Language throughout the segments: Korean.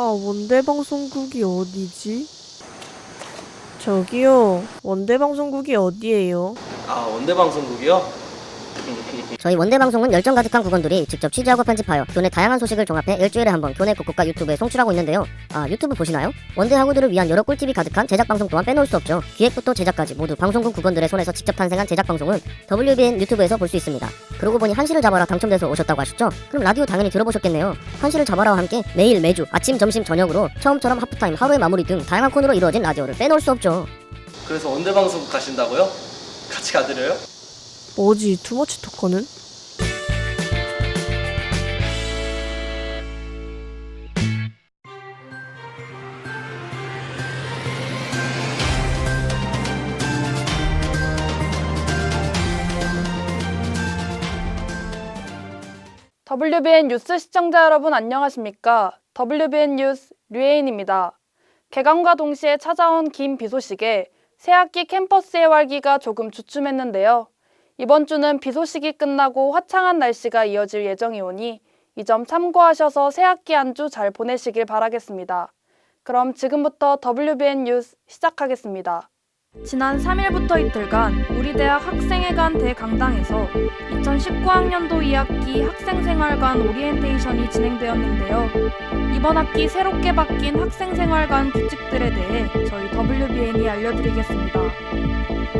아, 원대 방송국이 어디지? 저기요, 원대 방송국이 어디예요? 아 원대 방송국이요? 저희 원대 방송은 열정 가득한 국원들이 직접 취재하고 편집하여 교내 다양한 소식을 종합해 일주일에 한 번 교내 곳곳과 유튜브에 송출하고 있는데요. 아 유튜브 보시나요? 원대 학우들을 위한 여러 꿀팁이 가득한 제작 방송 또한 빼놓을 수 없죠. 기획부터 제작까지 모두 방송국 국원들의 손에서 직접 탄생한 제작 방송은 WBN 유튜브에서 볼 수 있습니다. 그러고 보니 한시를 잡아라 당첨돼서 오셨다고 하셨죠? 그럼 라디오 당연히 들어보셨겠네요. 한시를 잡아라와 함께 매일 매주 아침 점심 저녁으로 처음처럼 하프타임 하루의 마무리 등 다양한 코너로 이루어진 라디오를 빼놓을 수 없죠. 그래서 원대 방송국 가신다고요? 같이 가드려요? 뭐지, 투머치 토커는? WBN 뉴스 시청자 여러분 안녕하십니까? WBN 뉴스 류혜인입니다. 개강과 동시에 찾아온 긴 비 소식에 새학기 캠퍼스의 활기가 조금 주춤했는데요. 이번 주는 비 소식이 끝나고 화창한 날씨가 이어질 예정이 오니 이 점 참고하셔서 새학기 한 주 잘 보내시길 바라겠습니다. 그럼 지금부터 WBN 뉴스 시작하겠습니다. 지난 3일부터 이틀간 우리 대학 학생회관 대강당에서 2019학년도 2학기 학생생활관 오리엔테이션이 진행되었는데요. 이번 학기 새롭게 바뀐 학생생활관 규칙들에 대해 저희 WBN이 알려드리겠습니다.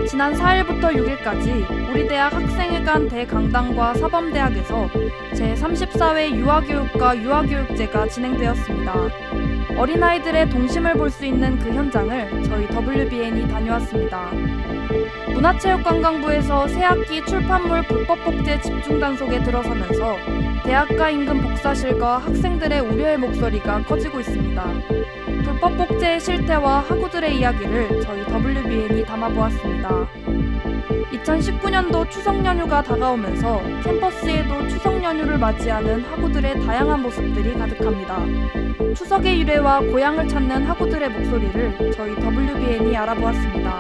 지난 4일부터 6일까지 우리 대학 학생회관 대강당과 사범대학에서 제34회 유아교육과 유아교육제가 진행되었습니다. 어린아이들의 동심을 볼 수 있는 그 현장을 저희 WBN이 다녀왔습니다. 문화체육관광부에서 새학기 출판물 불법 복제 집중 단속에 들어서면서 대학가 인근 복사실과 학생들의 우려의 목소리가 커지고 있습니다. 불법 복제의 실태와 학우들의 이야기를 저희 WBN이 담아보았습니다. 2019년도 추석 연휴가 다가오면서 캠퍼스에도 추석 연휴를 맞이하는 학우들의 다양한 모습들이 가득합니다. 추석의 유래와 고향을 찾는 학우들의 목소리를 저희 WBN이 알아보았습니다.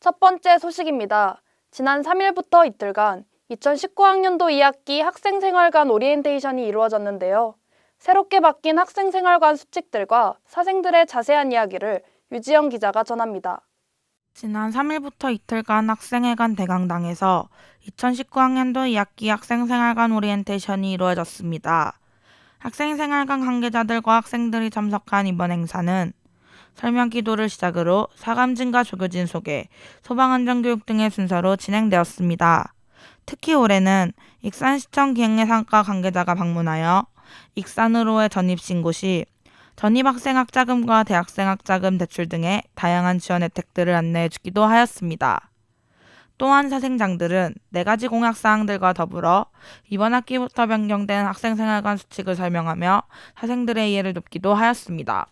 첫 번째 소식입니다. 지난 3일부터 이틀간 2019학년도 2학기 학생생활관 오리엔테이션이 이루어졌는데요. 새롭게 바뀐 학생생활관 수칙들과 사생들의 자세한 이야기를 유지영 기자가 전합니다. 지난 3일부터 이틀간 학생회관 대강당에서 2019학년도 2학기 학생생활관 오리엔테이션이 이루어졌습니다. 학생생활관 관계자들과 학생들이 참석한 이번 행사는 설명 기도를 시작으로 사감진과 조교진 소개, 소방안전교육 등의 순서로 진행되었습니다. 특히 올해는 익산시청 기획예산과 관계자가 방문하여 익산으로의 전입신고 시 전입학생학자금과 대학생학자금 대출 등의 다양한 지원 혜택들을 안내해 주기도 하였습니다. 또한 사생장들은 네 가지 공약 사항들과 더불어 이번 학기부터 변경된 학생생활관 수칙을 설명하며 사생들의 이해를 돕기도 하였습니다.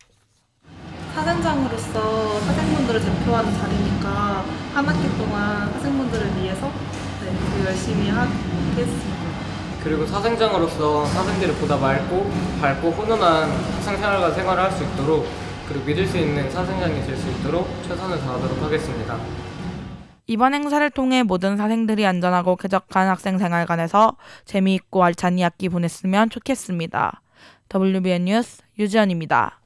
사생장으로서 학생분들을 대표하는 자리니까 한 학기 동안 학생분들을 위해서 네, 그 열심히 하겠습니다. 그리고 사생장으로서 사생들이 보다 맑고 밝고 훈훈한 학생 생활과 생활을 할 수 있도록 그리고 믿을 수 있는 사생장이 될 수 있도록 최선을 다하도록 하겠습니다. 이번 행사를 통해 모든 사생들이 안전하고 쾌적한 학생 생활관에서 재미있고 알찬 2학기 보냈으면 좋겠습니다. WBN 뉴스 유지연입니다.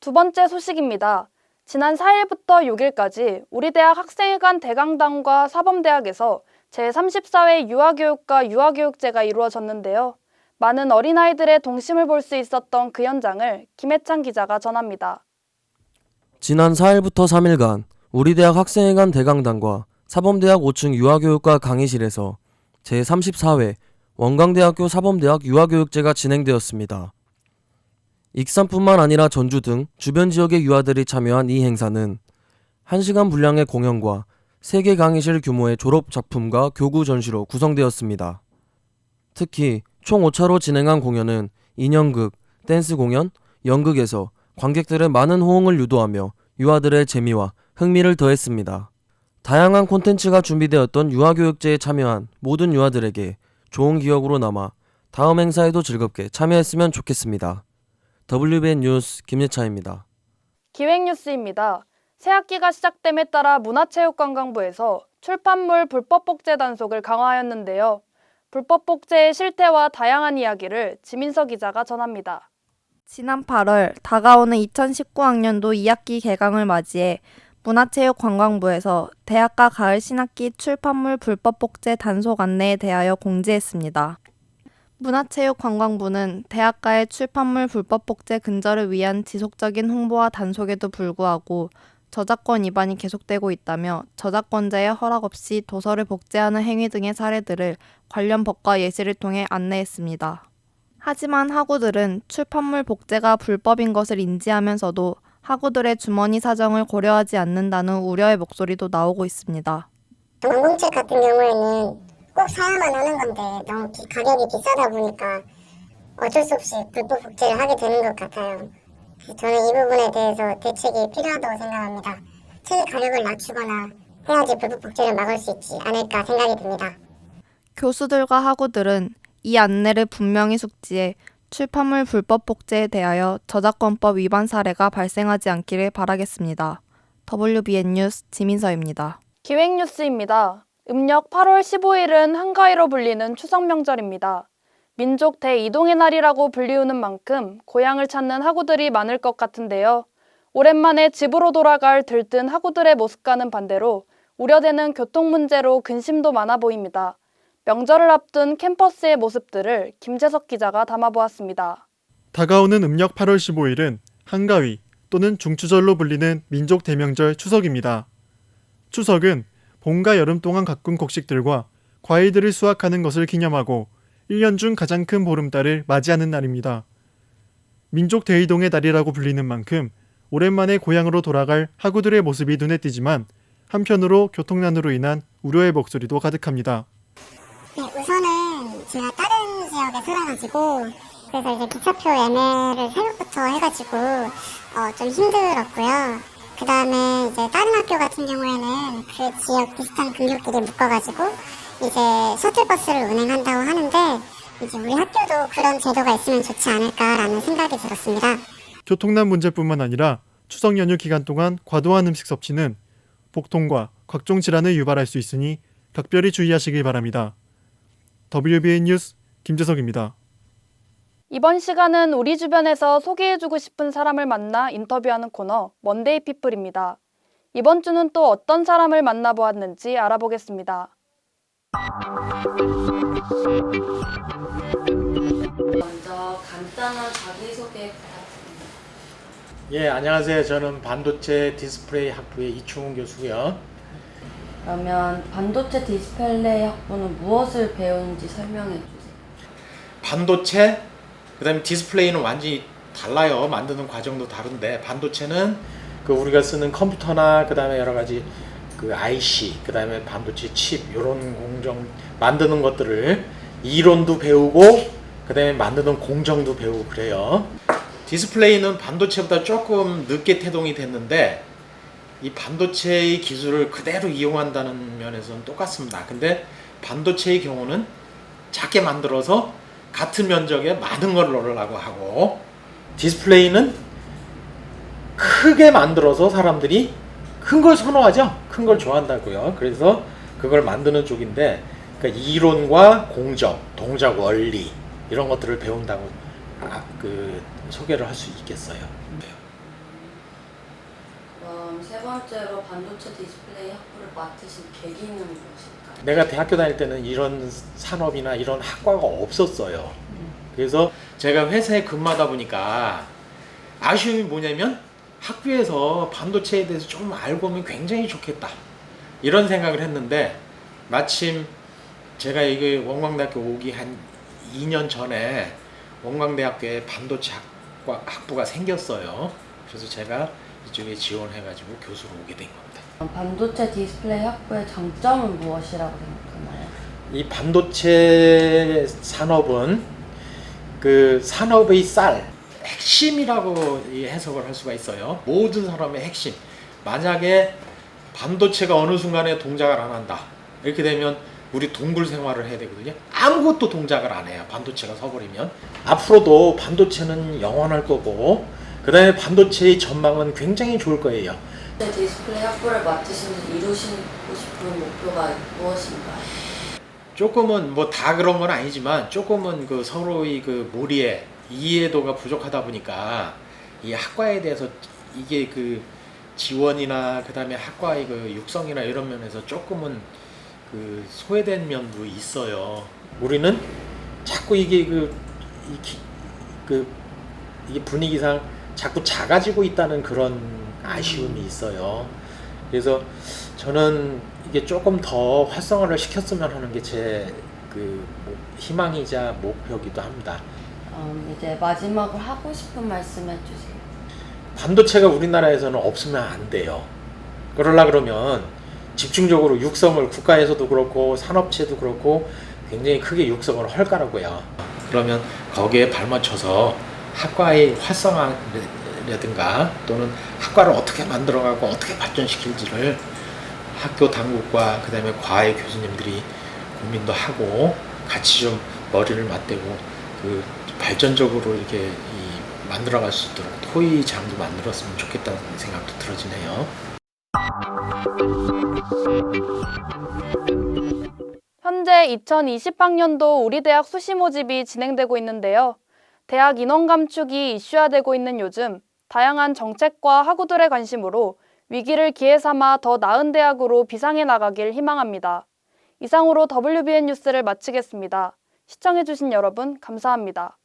두 번째 소식입니다. 지난 4일부터 6일까지 우리 대학 학생회관 대강당과 사범대학에서 제34회 유아교육과 유아교육제가 이루어졌는데요. 많은 어린아이들의 동심을 볼 수 있었던 그 현장을 김혜찬 기자가 전합니다. 지난 4일부터 3일간 우리 대학 학생회관 대강당과 사범대학 5층 유아교육과 강의실에서 제34회 원광대학교 사범대학 유아교육제가 진행되었습니다. 익산뿐만 아니라 전주 등 주변 지역의 유아들이 참여한 이 행사는 1시간 분량의 공연과 3개 강의실 규모의 졸업 작품과 교구 전시로 구성되었습니다. 특히 총 5차로 진행한 공연은 인형극, 댄스 공연, 연극에서 관객들의 많은 호응을 유도하며 유아들의 재미와 흥미를 더했습니다. 다양한 콘텐츠가 준비되었던 유아교육제에 참여한 모든 유아들에게 좋은 기억으로 남아 다음 행사에도 즐겁게 참여했으면 좋겠습니다. WBN 뉴스 김예차입니다. 기획뉴스입니다. 새학기가 시작됨에 따라 문화체육관광부에서 출판물 불법 복제 단속을 강화하였는데요. 불법 복제의 실태와 다양한 이야기를 지민서 기자가 전합니다. 지난 8월 다가오는 2019학년도 2학기 개강을 맞이해 문화체육관광부에서 대학가 가을 신학기 출판물 불법 복제 단속 안내에 대하여 공지했습니다. 문화체육관광부는 대학가의 출판물 불법 복제 근절을 위한 지속적인 홍보와 단속에도 불구하고 저작권 위반이 계속되고 있다며 저작권자의 허락 없이 도서를 복제하는 행위 등의 사례들을 관련 법과 예시를 통해 안내했습니다. 하지만 학우들은 출판물 복제가 불법인 것을 인지하면서도 학우들의 주머니 사정을 고려하지 않는다는 우려의 목소리도 나오고 있습니다. 전공책 같은 경우에는 꼭 사야만 하는 건데 너무 비- 가격이 비싸다 보니까 어쩔 수 없이 불법 복제를 하게 되는 것 같아요. 저는 이 부분에 대해서 대책이 필요하다고 생각합니다. 책 가격을 낮추거나 해야지 불법 복제를 막을 수 있지 않을까 생각이 듭니다. 교수들과 학우들은 이 안내를 분명히 숙지해 출판물 불법 복제에 대하여 저작권법 위반 사례가 발생하지 않기를 바라겠습니다. WBN 뉴스 지민서입니다. 기획 뉴스입니다. 음력 8월 15일은 한가위로 불리는 추석 명절입니다. 민족 대이동의 날이라고 불리우는 만큼 고향을 찾는 학우들이 많을 것 같은데요. 오랜만에 집으로 돌아갈 들뜬 학우들의 모습과는 반대로 우려되는 교통 문제로 근심도 많아 보입니다. 명절을 앞둔 캠퍼스의 모습들을 김재석 기자가 담아보았습니다. 다가오는 음력 8월 15일은 한가위 또는 중추절로 불리는 민족 대명절 추석입니다. 추석은 봄과 여름 동안 가꾼 곡식들과 과일들을 수확하는 것을 기념하고 1년 중 가장 큰 보름달을 맞이하는 날입니다. 민족 대이동의 날이라고 불리는 만큼 오랜만에 고향으로 돌아갈 학우들의 모습이 눈에 띄지만 한편으로 교통난으로 인한 우려의 목소리도 가득합니다. 네, 우선은 제가 다른 지역에 살아가지고 그래서 이제 기차표 예매를 새벽부터 해가지고 어, 좀 힘들었고요. 그 다음에 이제 다른 학교 같은 경우에는 그 지역 비슷한 근교끼리 묶어가지고 이제 셔틀버스를 운행한다고 하는데 이제 우리 학교도 그런 제도가 있으면 좋지 않을까라는 생각이 들었습니다. 교통난 문제뿐만 아니라 추석 연휴 기간 동안 과도한 음식 섭취는 복통과 각종 질환을 유발할 수 있으니 각별히 주의하시길 바랍니다. WBN 뉴스 김재석입니다. 이번 시간은 우리 주변에서 소개해주고 싶은 사람을 만나 인터뷰하는 코너 먼데이 피플입니다. 이번 주는 또 어떤 사람을 만나보았는지 알아보겠습니다. 먼저 간단한 자기소개 부탁드립니다. 예, 안녕하세요. 저는 반도체 디스플레이 학부의 이충훈 교수고요. 그러면 반도체 디스플레이 학부는 무엇을 배우는지 설명해 주세요. 반도체, 그 다음에 디스플레이는 완전히 달라요. 만드는 과정도 다른데 반도체는 그 우리가 쓰는 컴퓨터나 그 다음에 여러 가지 그 IC, 그 다음에 반도체 칩 이런 공정 만드는 것들을 이론도 배우고 그 다음에 만드는 공정도 배우고 그래요. 디스플레이는 반도체보다 조금 늦게 태동이 됐는데 이 반도체의 기술을 그대로 이용한다는 면에서는 똑같습니다. 근데 반도체의 경우는 작게 만들어서 같은 면적에 많은 걸 넣으려고 하고 디스플레이는 크게 만들어서 사람들이 큰 걸 선호하죠. 큰 걸 좋아한다고요. 그래서 그걸 만드는 쪽인데 그러니까 이론과 공정, 동작 원리 이런 것들을 배운다고 아, 그 소개를 할 수 있겠어요. 그럼 세 번째로 반도체 디스플레이 학부를 맡으신 계기는 무엇일까요? 내가 대학교 다닐 때는 이런 산업이나 이런 학과가 없었어요. 그래서 제가 회사에 근무하다 보니까 아쉬움이 뭐냐면 학교에서 반도체에 대해서 좀 알고 오면 굉장히 좋겠다. 이런 생각을 했는데 마침 제가 이게 원광대학교 오기 한 2년 전에 원광대학교에 반도체 학과 학부가 생겼어요. 그래서 제가 이쪽에 지원해가지고 교수로 오게 된 겁니다. 반도체 디스플레이 학부의 장점은 무엇이라고 생각하나요? 이 반도체 산업은 그 산업의 쌀 핵심이라고 이 해석을 할 수가 있어요. 모든 산업의 핵심. 만약에 반도체가 어느 순간에 동작을 안 한다. 이렇게 되면 우리 동굴 생활을 해야 되거든요. 아무것도 동작을 안 해요. 반도체가 서버리면. 앞으로도 반도체는 영원할 거고, 그 다음에 반도체의 전망은 굉장히 좋을 거예요. 반도체 디스플레이 학부를 맡으시면서 이루시고 싶은 목표가 무엇인가요? 조금은 뭐 다 그런 건 아니지만 조금은 그 서로의 그 무리에 이해도가 부족하다 보니까 이 학과에 대해서 이게 그 지원이나 그다음에 학과의 그 육성이나 이런 면에서 조금은 그 소외된 면도 있어요. 우리는 자꾸 이게 그, 이 기- 그 이게 분위기상 자꾸 작아지고 있다는 그런 아쉬움이 있어요. 그래서 저는 이게 조금 더 활성화를 시켰으면 하는 게 제 그 희망이자 목표기도 합니다. 음, 이제 마지막으로 하고 싶은 말씀 해주세요. 반도체가 우리나라에서는 없으면 안 돼요. 그러려 그러면 집중적으로 육성을 국가에서도 그렇고 산업체도 그렇고 굉장히 크게 육성을 할 거라고요. 그러면 거기에 발맞춰서 학과의 활성화라든가 또는 학과를 어떻게 만들어가고 어떻게 발전시킬지를 학교 당국과 그 다음에 과외 교수님들이 고민도 하고 같이 좀 머리를 맞대고 그 발전적으로 이렇게 이 만들어갈 수 있도록 토의장도 만들었으면 좋겠다는 생각도 들어지네요. 현재 2020학년도 우리 대학 수시 모집이 진행되고 있는데요. 대학 인원 감축이 이슈화되고 있는 요즘 다양한 정책과 학우들의 관심으로 위기를 기회 삼아 더 나은 대학으로 비상해 나가길 희망합니다. 이상으로 WBN 뉴스를 마치겠습니다. 시청해주신 여러분 감사합니다.